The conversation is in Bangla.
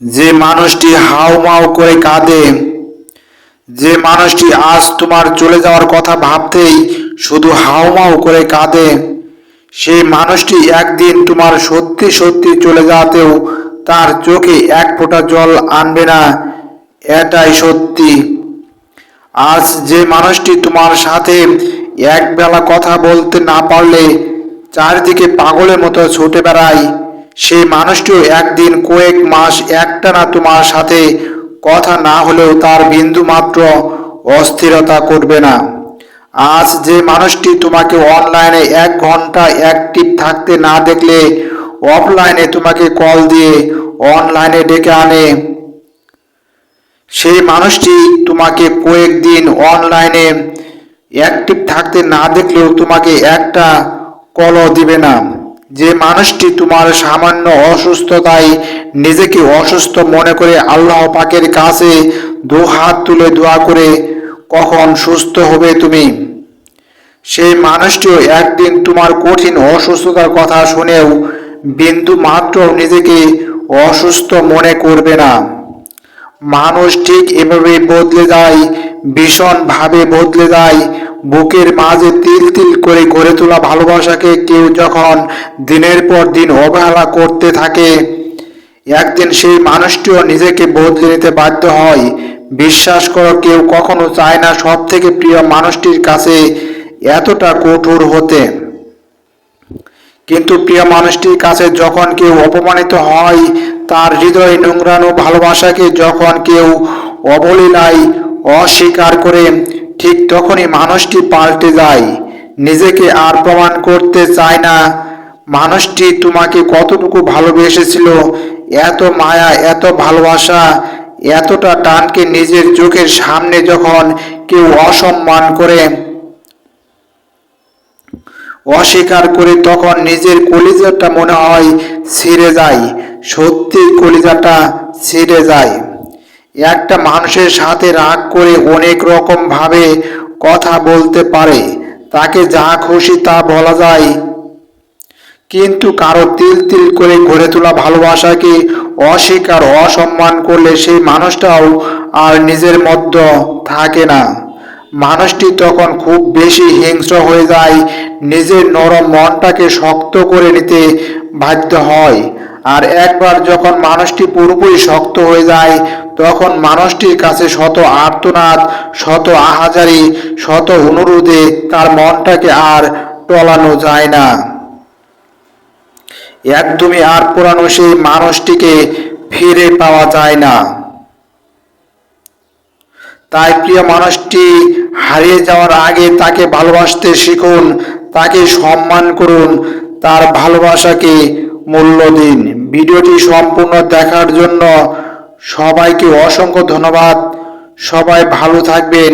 যে মানুষটি হাউমাউ করে কাঁদে, যে মানুষটি আজ তোমার চলে যাওয়ার কথা ভাবতেই শুধু হাউমাউ করে কাঁদে, সেই মানুষটি একদিন তোমার সত্যি সত্যি চলে যাওয়াতেও তার চোখে এক ফোঁটা জল আনবে না, এটাই সত্যি। আজ যে মানুষটি তোমার সাথে একবেলা কথা বলতে না পারলে চারিদিকে পাগলের মতো ছুটে বেড়ায়। সেই মানুষটিও একদিন কয়েক মাস, একটানা তোমার সাথে কথা না হলেও তার বিন্দু মাত্র অস্থিরতা করবে না। আজ যে মানুষটি তোমাকে অনলাইনে এক ঘণ্টা অ্যাক্টিভ থাকতে না দেখলে অফলাইনে তোমাকে কল দিয়ে অনলাইনে ডেকে আনে। সেই মানুষটি তোমাকে কয়েকদিন অনলাইনে অ্যাক্টিভ থাকতে না দেখলেও তোমাকে একটা কলও দিবে না। যে মানুষটি তোমার সামান্য অসুস্থতায় নিজেকে অসুস্থ মনে করে আল্লাহ পাকের কাছে দু হাত তুলে দোয়া করে, কখন সুস্থ হবে তুমি? সেই মানুষটিও একদিন তোমার কঠিন অসুস্থতার কথা শুনেও বিন্দু মাত্র নিজেকে অসুস্থ মনে করবে না। মানুষ ঠিক এভাবে বদলে যায়, ভীষণভাবে বদলে যায় বুকের মাঝে তিল তিল করে গড়ে তোলা ভালোবাসাকে কেউ যখন দিনের পর দিন অবহেলা করতে থাকে, একদিন সেই মানুষটিও নিজেকে বদলে নিতে বাধ্য হয়। বিশ্বাস করো, কেউ কখনো চায় না সব থেকে প্রিয় মানুষটির কাছে এতটা কঠোর হতে। কিন্তু প্রিয় মানুষটির কাছে যখন কেউ অপমানিত হয়, তার হৃদয় নোংরানো ভালোবাসাকে যখন কেউ অবলীলায় অস্বীকার করে ঠিক তখনই মানুষটি পাল্টে যায়। নিজেকে আর প্রমাণ করতে চায় না। মানুষটি তোমাকে কতটুকু ভালোবেসেছিল, এত মায়া, এত ভালোবাসা, এতটা টানকে নিজের চোখের সামনে যখন কেউ অসম্মান করে, অস্বীকার করে তখন নিজের কলিজাটা মনে হয় ছিঁড়ে যায়। সত্যি কলিজাটা ছিঁড়ে যায়। একটা মানুষের সাথে রাগ করে অনেক রকম ভাবে কথা বলতে পারে, তাকে যা খুশি তা বলা যায়। কিন্তু কারও তিল তিল করে গড়ে তোলা ভালোবাসাকে অস্বীকার, অসম্মান করলে সেই মানুষটাও আর নিজের মধ্যে থাকে না। মানুষটি তখন খুব বেশি হিংস্র হয়ে যায়, নিজের নরম মনটাকে শক্ত করে নিতে বাধ্য হয়। আর একবার যখন মানুষটি পুরোপুরি শক্ত হয়ে যায়, তখন মানুষটির কাছে শত আর্তনাদ, শত আহাজারি, শত অনুরোধে তার মনটাকে আর টলানো যায় না। একদমই আর পুরানো সেই মানুষটিকে ফিরে পাওয়া যায় না। তাই প্রিয় মানুষটি হারিয়ে যাওয়ার আগে তাকে ভালোবাসতে শিখুন, তাকে সম্মান করুন, তার ভালোবাসাকে মূল্য দিন। ভিডিওটি সম্পূর্ণ দেখার জন্য সবাইকে অসংখ্য ধন্যবাদ। সবাই ভালো থাকবেন।